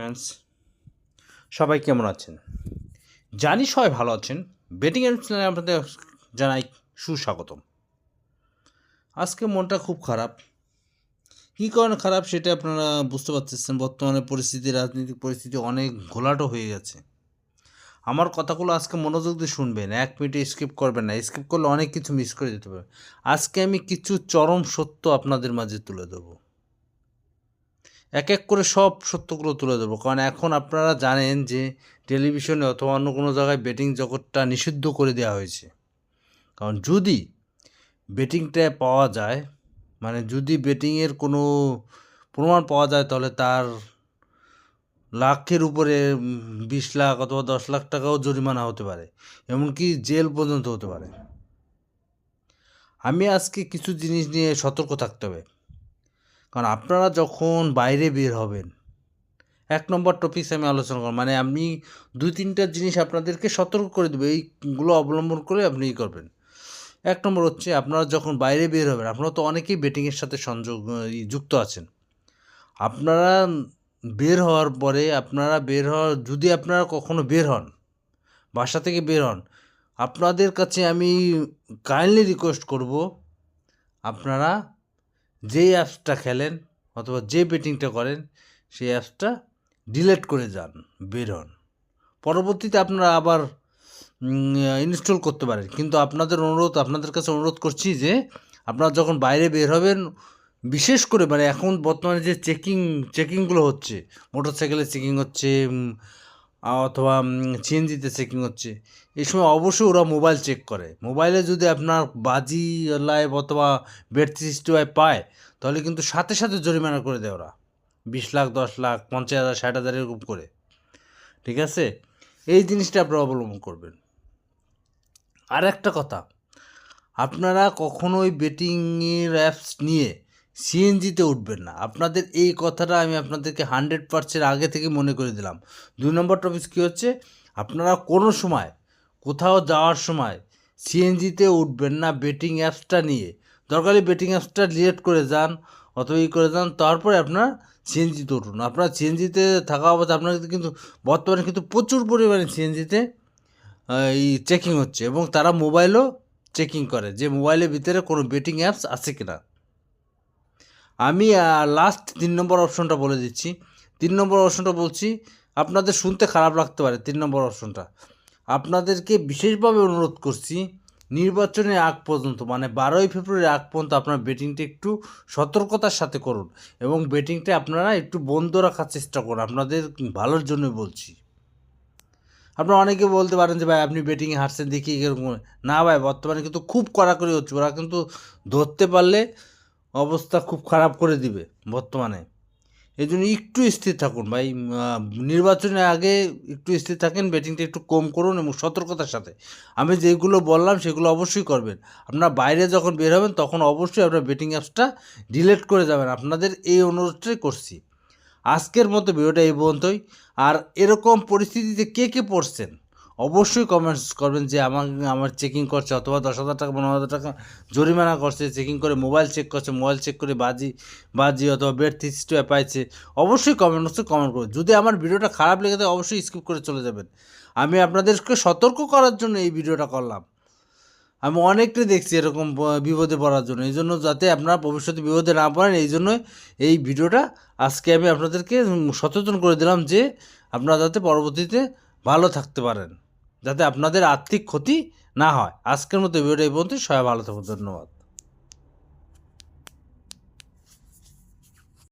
Friends সবাই কেমন আছেন? জানি সবাই ভালো আছেন। বেটিং অ্যান্ড চ্যানেলে আপনাদের জানাই সুস্বাগতম। আজকে মনটা খুব খারাপ। কী কারণে খারাপ সেটা আপনারা বুঝতে পারতেছেন। বর্তমানে পরিস্থিতি, রাজনৈতিক পরিস্থিতি অনেক ঘোলাটো হয়ে গেছে। আমার কথাগুলো আজকে মনোযোগ দিয়ে শুনবেন। এক মিনিটে স্কিপ করবেন না। স্কিপ করলে অনেক কিছু মিস করে যেতে পারে আজকে আমি কিছু চরম সত্য আপনাদের মাঝে তুলে দেবো এক এক করে সব সত্যগুলো তুলে ধরবো। কারণ এখন আপনারা জানেন যে টেলিভিশনে অথবা অন্য কোনো জায়গায় বেটিং জগৎটা নিষিদ্ধ করে দেওয়া হয়েছে। কারণ যদি বেটিংটা পাওয়া যায় মানে যদি বেটিংয়ের কোনো প্রমাণ পাওয়া যায়, তাহলে তার লাখের উপরে বিশ লাখ অথবা দশ লাখ টাকাও জরিমানা হতে পারে। এমনকি জেল পর্যন্ত হতে পারে। আমি আজকে কিছু জিনিস নিয়ে সতর্ক থাকতে হবে। কারণ আপনারা যখন বাইরে বের হবেন, এক নম্বর টপিকস আমি আলোচনা করব। মানে আমি দুই তিনটা জিনিস আপনাদেরকে সতর্ক করে দেবো, এইগুলো অবলম্বন করে আপনি ই করবেন। এক নম্বর হচ্ছে আপনারা যখন বাইরে বের হবেন, আপনারা তো অনেকেই বেটিংয়ের সাথে সংযোগ যুক্ত আছেন। আপনারা বের হওয়ার পরে আপনারা বের হওয়ার যদি আপনারা কখনো বের হন, বাসা থেকে বের হন, আপনাদের কাছে আমি কাইন্ডলি রিকোয়েস্ট করব, আপনারা যে অ্যাপসটা খেলেন অথবা যে বেটিংটা করেন, সেই অ্যাপসটা ডিলেট করে যান, বের হন। পরবর্তীতে আপনারা আবার ইনস্টল করতে পারেন। কিন্তু আপনাদের অনুরোধ, আপনাদের কাছে অনুরোধ করছি যে আপনারা যখন বাইরে বের হবেন, বিশেষ করে মানে এখন বর্তমানে যে চেকিং, চেকিংগুলো হচ্ছে মোটর সাইকেলে চেকিং হচ্ছে অথবা সিএনজিতে চেকিং হচ্ছে? এই সময় অবশ্যই ওরা মোবাইল চেক করে। মোবাইলে যদি আপনার বাজি লাইভ অথবা বেড সিস্টেম পায়, তাহলে কিন্তু সাথে সাথে জরিমানা করে দেয় ওরা। বিশ লাখ, দশ লাখ, পঞ্চাশ হাজার, ষাট হাজার এরকম করে। ঠিক আছে? এই জিনিসটা আপনারা অবলম্বন করবেন। আর একটা কথা, আপনারা কখনোই বেটিংয়ের অ্যাপস নিয়ে সিএনজিতে উঠবেন না। আপনাদের এই কথাটা আমি আপনাদেরকে হান্ড্রেড পার্সেন্ট আগে থেকে মনে করে দিলাম। দুই নম্বর টপিক কী হচ্ছে? আপনারা কোনো সময়, কোথাও যাওয়ার সময় সিএনজিতে উঠবেন না বেটিং অ্যাপসটা নিয়ে। দরকারি বেটিং অ্যাপসটা ডিলেট করে যান, অথবা ই করে যান, তারপরে আপনার সিএনজিতে উঠুন। আপনার সিএনজিতে থাকা অবস্থা আপনার কিন্তু, বর্তমানে কিন্তু প্রচুর পরিমাণে সিএনজিতে এই চেকিং হচ্ছে এবং তারা মোবাইলও চেকিং করে যে মোবাইলের ভিতরে কোনো বেটিং অ্যাপস আছে কিনা। আমি লাস্ট তিন নম্বর অপশনটা বলে দিচ্ছি। তিন নম্বর অপশনটা বলছি, আপনাদের শুনতে খারাপ লাগতে পারে তিন নম্বর অপশনটা আপনাদেরকে বিশেষভাবে অনুরোধ করছি, নির্বাচনের আগ পর্যন্ত মানে বারোই ফেব্রুয়ারি আগ পর্যন্ত আপনার বেটিংটা একটু সতর্কতার সাথে করুন এবং বেটিংটা আপনারা একটু বন্ধ রাখার চেষ্টা করুন। আপনাদের ভালোর জন্য বলছি। আপনারা অনেকে বলতে পারেন যে, ভাই, আপনি বেটিংয়ে হারছেন, দেখি না ভাই, বর্তমানে কিন্তু খুব কড়াকড়ি হচ্ছে। ওরা কিন্তু ধরতে পারলে অবস্থা খুব খারাপ করে দিবে বর্তমানে। এই জন্য একটু স্থির থাকুন ভাই নির্বাচনের আগে একটু স্থির থাকেন, ব্যাটিংটা একটু কম করুন এবং সতর্কতার সাথে। আমি যেগুলো বললাম সেগুলো অবশ্যই করবেন। আপনারা বাইরে যখন বের হবেন তখন অবশ্যই আপনার বেটিং অ্যাপসটা ডিলিট করে যাবেন। আপনাদের এই অনুরোধটাই করছি। আজকের মতো ভিডিওটা এই পর্যন্তই। আর এরকম পরিস্থিতিতে কে কে পড়ছেন? অবশ্যই কমেন্টস করবেন যে আমার আমার চেকিং করছে, অথবা দশ হাজার টাকা, পনেরো হাজার টাকা জরিমানা করছে চেকিং করে মোবাইল চেক করছে মোবাইল চেক করে বাজি বাজি অথবা বেড থিস্টে পাইছে। অবশ্যই কমেন্ট বক্সে কমেন্ট করবেন। যদি আমার ভিডিওটা খারাপ লেগে থাকে, অবশ্যই স্কিপ করে চলে যাবেন। আমি আপনাদেরকে সতর্ক করার জন্য এই ভিডিওটা করলাম। আমি অনেকটাই দেখছি এরকম বিপদে পড়ার জন্য। এই জন্য যাতে আপনারা ভবিষ্যতে বিপদে না পড়েন, এই জন্য এই ভিডিওটা আজকে আমি আপনাদেরকে সচেতন করে দিলাম যে আপনারা যাতে পরবর্তীতে ভালো থাকতে পারেন। যাতে আপনাদের আর্থিক ক্ষতি না হয়। আজকের মতো ভিডিওটা এই পর্যন্ত সবাই ভালো থাকুন। ধন্যবাদ।